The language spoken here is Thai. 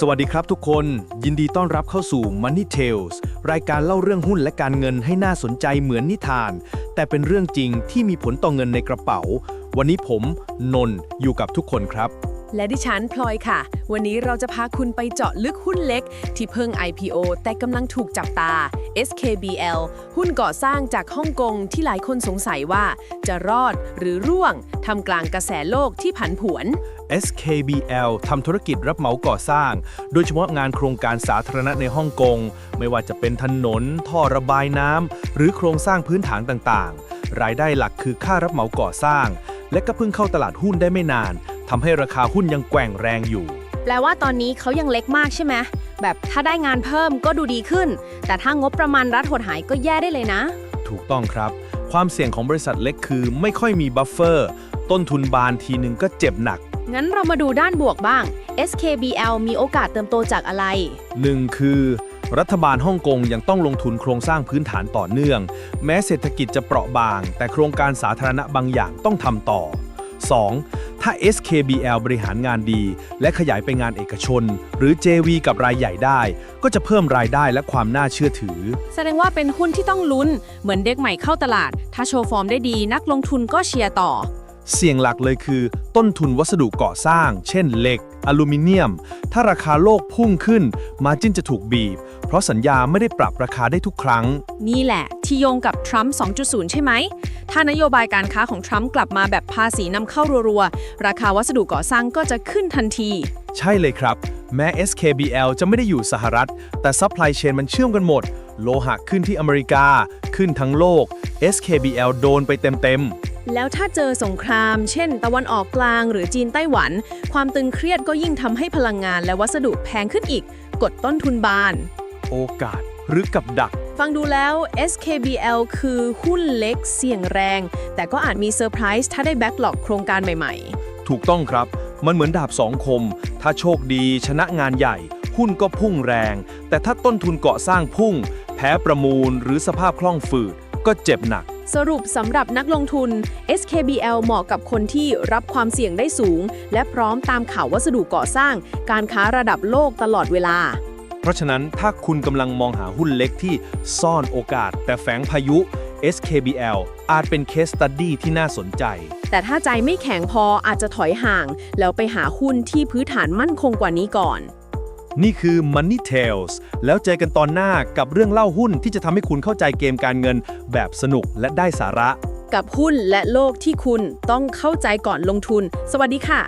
สวัสดีครับทุกคน ยินดีต้อนรับเข้าสู่ Money Tales รายการเล่าเรื่องหุ้นและการเงินให้น่าสนใจเหมือนนิทาน แต่เป็นเรื่องจริงที่มีผลต่อเงินในกระเป๋า วันนี้ผม นนท์อยู่กับทุกคนครับ และดิฉันพลอยค่ะ วันนี้เราจะพาคุณไปเจาะลึกหุ้นเล็ก ที่เพิ่ง IPO แต่กำลังถูกจับตา SKBL หุ้นก่อสร้างจากฮ่องกงที่หลายคนสงสัยว่า จะรอดหรือร่วงทำกลางกระแสโลกที่ผันผวน SKBL ทำธุรกิจรับเหมาก่อสร้าง โดยเฉพาะงานโครงการสาธารณะในฮ่องกง ไม่ว่าจะเป็นถนน ท่อระบายน้ำ หรือโครงสร้างพื้นฐานต่างๆ รายได้หลักคือค่ารับเหมาก่อสร้าง และก็เพิ่งเข้าตลาดหุ้นได้ไม่นาน ทำให้ราคาหุ้นยังแกว่งแรงอยู่ แปลว่าตอนนี้เขายังเล็กมากใช่ไหมแบบถ้าได้งานเพิ่มก็ดูดีขึ้น แต่ถ้างบประมาณรัฐหดหายก็แย่ได้เลยนะ ถูกต้องครับ ความเสี่ยงของบริษัทเล็กคือไม่ค่อยมีบัฟเฟอร์ ต้นทุนบานทีนึงก็เจ็บหนัก งั้นเรามาดูด้านบวกบ้าง SKBL มีโอกาสเติมโตจากอะไร หนึ่งคือ รัฐบาลฮ่องกงยังต้องลงทุนโครงสร้างพื้นฐานต่อเนื่อง แม้เศรษฐกิจจะเปราะบาง แต่โครงการสาธารณะบางอย่างต้องทำต่อ 2. ถ้า SKBL บริหารงานดี และขยายไปงานเอกชน หรือ JV กับรายใหญ่ได้ ก็จะเพิ่มรายได้และความน่าเชื่อถือ แสดงว่าเป็นหุ้นที่ต้องลุ้น เหมือนเด็กใหม่เข้าตลาด ถ้าโชว์ฟอร์มได้ดีนักลงทุนก็เชียร์ต่อ เสี่ยงหลักเลยคือ ต้นทุนวัสดุก่อสร้าง เช่นเหล็ก อลูมิเนียม ถ้าราคาโลกพุ่งขึ้น มาจิ้นจะถูกบีบ เพราะสัญญาไม่ได้ปรับราคาได้ทุกครั้ง นี่แหละ ที่โยงกับทรัมป์ 2.0 ใช่ไหม ถ้านโยบายการค้าของทรัมป์กลับมาแบบภาษีนำเข้ารัวๆ ราคาวัสดุก่อสร้างก็จะขึ้นทันที ใช่เลยครับ แม้ SKBL จะไม่ได้อยู่สหรัฐ แต่ซัพพลายเชนมันเชื่อมกันหมด โลหะขึ้นที่อเมริกา ขึ้นทั้งโลก SKBL โดนไปเต็ม แล้วถ้าเจอสงคราม เช่น ตะวันออกกลางหรือจีนไต้หวัน ความตึงเครียดก็ยิ่งทำให้พลังงานและวัสดุแพงขึ้นอีก กดต้นทุนบานๆโอกาสหรือกับดัก ฟังดูแล้ว SKBL คือหุ้นเล็กเสี่ยงแรง แต่ก็อาจมีเซอร์ไพรส์ถ้าได้แบ็กหลอกโครงการใหม่ถูกต้องครับ มันเหมือนดาบสองคม ถ้าโชคดีชนะงานใหญ่ หุ้นก็พุ่งแรง แต่ถ้าต้นทุนเกาะสร้างพุ่ง แพ้ประมูลหรือสภาพคล่องฝืด ก็เจ็บหนักๆสรุปสำหรับนักลงทุน SKBL เหมาะกับคนที่รับความเสี่ยงได้สูง และพร้อมตามข่าววัสดุก่อสร้าง การค้าระดับโลกตลอดเวลา เพราะฉะนั้นถ้าคุณกำลังมองหาหุ้นเล็กที่ซ่อนโอกาส แต่แฝงพายุ SKBL อาจเป็นเคสตัดดี้ที่น่าสนใจ แต่ถ้าใจไม่แข็งพออาจจะถอยห่าง แล้วไปหาหุ้นที่พื้นฐานมั่นคงกว่านี้ก่อน นี่คือ Money Tales แล้วเจอกันตอนหน้ากับเรื่องเล่าหุ้นที่จะทำให้คุณเข้าใจเกมการเงินแบบสนุกและได้สาระ กับหุ้นและโลกที่คุณต้องเข้าใจก่อนลงทุน สวัสดีค่ะ